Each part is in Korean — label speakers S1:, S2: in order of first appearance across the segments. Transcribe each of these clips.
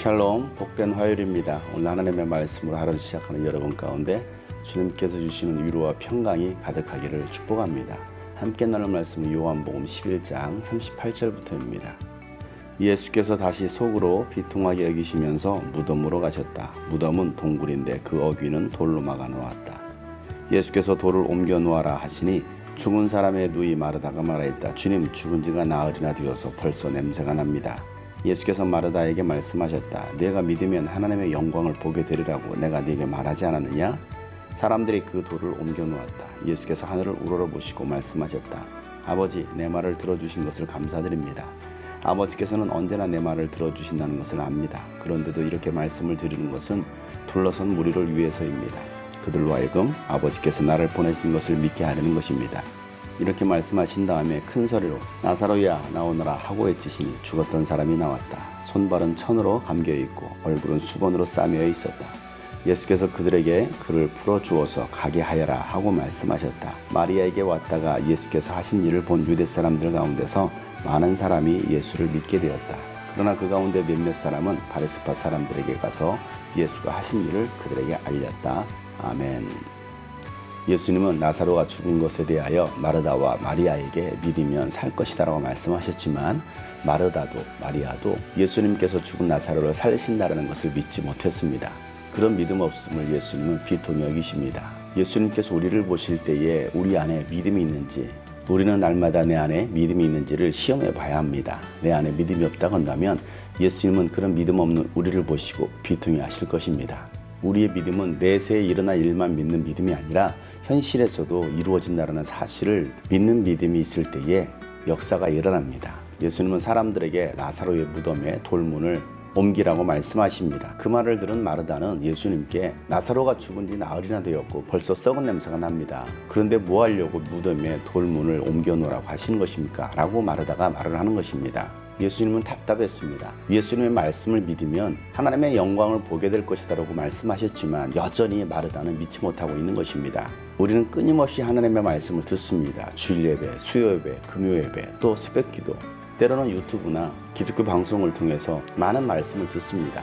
S1: 샬롬 복된 화요일입니다. 오늘 하나님의 말씀으로 하루를 시작하는 여러분 가운데 주님께서 주시는 위로와 평강이 가득하기를 축복합니다. 함께 나눌 말씀은 요한복음 11장 38절부터입니다. 예수께서 다시 속으로 비통하게 여기시면서 무덤으로 가셨다. 무덤은 동굴인데 그 어귀는 돌로 막아 놓았다. 예수께서 돌을 옮겨 놓아라 하시니 죽은 사람의 누이 마르다가 말하였다. 주님 죽은 지가 나흘이나 되어서 벌써 냄새가 납니다. 예수께서 마르다에게 말씀하셨다. 내가 믿으면 하나님의 영광을 보게 되리라고 내가 네게 말하지 않았느냐? 사람들이 그 돌을 옮겨 놓았다. 예수께서 하늘을 우러러보시고 말씀하셨다. 아버지 내 말을 들어주신 것을 감사드립니다. 아버지께서는 언제나 내 말을 들어주신다는 것을 압니다. 그런데도 이렇게 말씀을 드리는 것은 둘러선 무리를 위해서입니다. 그들로 하여금 아버지께서 나를 보내신 것을 믿게 하려는 것입니다. 이렇게 말씀하신 다음에 큰 소리로 나사로야 나오너라 하고 외치시니 죽었던 사람이 나왔다. 손발은 천으로 감겨 있고 얼굴은 수건으로 싸매어 있었다. 예수께서 그들에게 그를 풀어 주어서 가게 하여라 하고 말씀하셨다. 마리아에게 왔다가 예수께서 하신 일을 본 유대 사람들 가운데서 많은 사람이 예수를 믿게 되었다. 그러나 그 가운데 몇몇 사람은 바리스파 사람들에게 가서 예수가 하신 일을 그들에게 알렸다. 아멘. 예수님은 나사로가 죽은 것에 대하여 마르다와 마리아에게 믿으면 살 것이다라고 말씀하셨지만 마르다도 마리아도 예수님께서 죽은 나사로를 살리신다라는 것을 믿지 못했습니다. 그런 믿음 없음을 예수님은 비통히 여기십니다. 예수님께서 우리를 보실 때에 우리 안에 믿음이 있는지 우리는 날마다 내 안에 믿음이 있는지를 시험해 봐야 합니다. 내 안에 믿음이 없다고 한다면 예수님은 그런 믿음 없는 우리를 보시고 비통히 하실 것입니다. 우리의 믿음은 내세에 일어날 일만 믿는 믿음이 아니라 현실에서도 이루어진다는 사실을 믿는 믿음이 있을 때에 역사가 일어납니다. 예수님은 사람들에게 나사로의 무덤에 돌문을 옮기라고 말씀하십니다. 그 말을 들은 마르다는 예수님께 나사로가 죽은 지 나흘이나 되었고 벌써 썩은 냄새가 납니다. 그런데 뭐 하려고 무덤에 돌문을 옮겨 놓으라고 하시는 것입니까? 라고 마르다가 말을 하는 것입니다. 예수님은 답답했습니다. 예수님의 말씀을 믿으면 하나님의 영광을 보게 될 것이다라고 말씀하셨지만 여전히 마르다는 믿지 못하고 있는 것입니다. 우리는 끊임없이 하나님의 말씀을 듣습니다. 주일 예배, 수요 예배, 금요 예배, 또 새벽 기도, 때로는 유튜브나 기독교 방송을 통해서 많은 말씀을 듣습니다.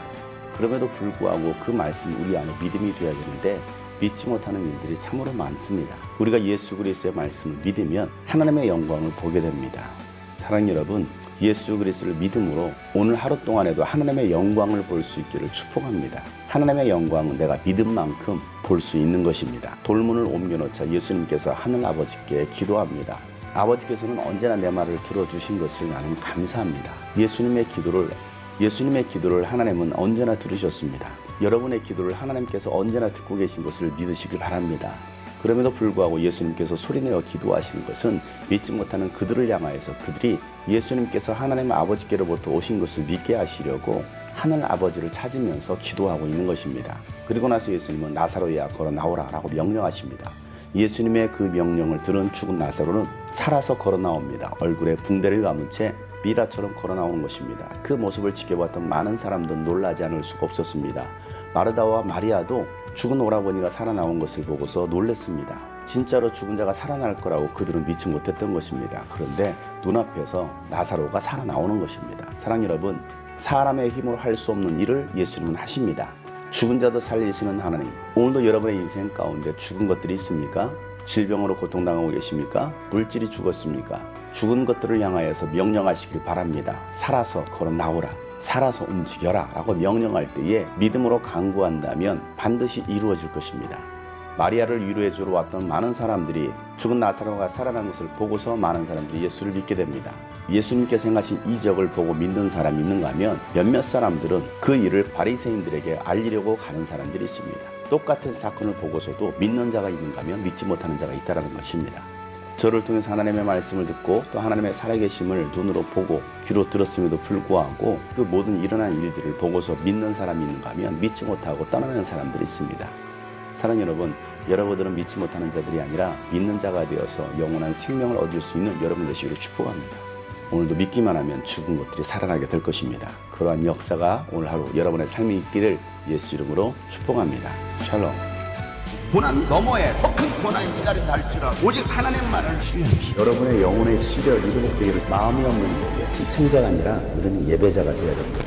S1: 그럼에도 불구하고 그 말씀이 우리 안에 믿음이 되어야 되는데 믿지 못하는 일들이 참으로 많습니다. 우리가 예수 그리스도의 말씀을 믿으면 하나님의 영광을 보게 됩니다. 사랑 여러분, 예수 그리스도를 믿음으로 오늘 하루 동안에도 하나님의 영광을 볼 수 있기를 축복합니다. 하나님의 영광은 내가 믿은 만큼 볼 수 있는 것입니다. 돌문을 옮겨놓자 예수님께서 하늘 아버지께 기도합니다. 아버지께서는 언제나 내 말을 들어주신 것을 나는 감사합니다. 예수님의 기도를 예수님의 기도를 하나님은 언제나 들으셨습니다. 여러분의 기도를 하나님께서 언제나 듣고 계신 것을 믿으시길 바랍니다. 그럼에도 불구하고 예수님께서 소리내어 기도하시는 것은 믿지 못하는 그들을 향하여서 그들이 예수님께서 하나님 아버지께로부터 오신 것을 믿게 하시려고 하늘 아버지를 찾으면서 기도하고 있는 것입니다. 그리고 나서 예수님은 나사로야 걸어 나오라라고 명령하십니다. 예수님의 그 명령을 들은 죽은 나사로는 살아서 걸어 나옵니다. 얼굴에 붕대를 감은 채 미라처럼 걸어 나오는 것입니다. 그 모습을 지켜봤던 많은 사람들은 놀라지 않을 수가 없었습니다. 마르다와 마리아도 죽은 오라버니가 살아나온 것을 보고서 놀랬습니다. 진짜로 죽은 자가 살아날 거라고 그들은 믿지 못했던 것입니다. 그런데 눈앞에서 나사로가 살아나오는 것입니다. 사랑 여러분, 사람의 힘으로 할 수 없는 일을 예수님은 하십니다. 죽은 자도 살리시는 하나님. 오늘도 여러분의 인생 가운데 죽은 것들이 있습니까? 질병으로 고통당하고 계십니까? 물질이 죽었습니까? 죽은 것들을 향하여서 명령하시길 바랍니다. 살아서 걸어 나오라. 살아서 움직여라. 라고 명령할 때에 믿음으로 강구한다면 반드시 이루어질 것입니다. 마리아를 위로해 주러 왔던 많은 사람들이 죽은 나사로가 살아난 것을 보고서 많은 사람들이 예수를 믿게 됩니다. 예수님께서 행하신 이적을 보고 믿는 사람이 있는가 하면 몇몇 사람들은 그 일을 바리새인들에게 알리려고 가는 사람들이 있습니다. 똑같은 사건을 보고서도 믿는 자가 있는가 하면 믿지 못하는 자가 있다는 것입니다. 저를 통해서 하나님의 말씀을 듣고 또 하나님의 살아계심을 눈으로 보고 귀로 들었음에도 불구하고 그 모든 일어난 일들을 보고서 믿는 사람이 있는가 하면 믿지 못하고 떠나는 사람들이 있습니다. 사랑 여러분, 여러분들은 믿지 못하는 자들이 아니라 믿는 자가 되어서 영원한 생명을 얻을 수 있는 여러분 되시기를 축복합니다. 오늘도 믿기만 하면 죽은 것들이 살아나게 될 것입니다. 그러한 역사가 오늘 하루 여러분의 삶에 있기를 예수 이름으로 축복합니다. 샬롬.
S2: 고난 너머에 더 큰 고난이 기다린다 할지라도 오직 하나님만을 신뢰합시다.
S1: 여러분의 영혼의 시련 이 회복되기를 마음이 없는 자에게 시청자가 아니라 우리는 예배자가 되어야 됩니다.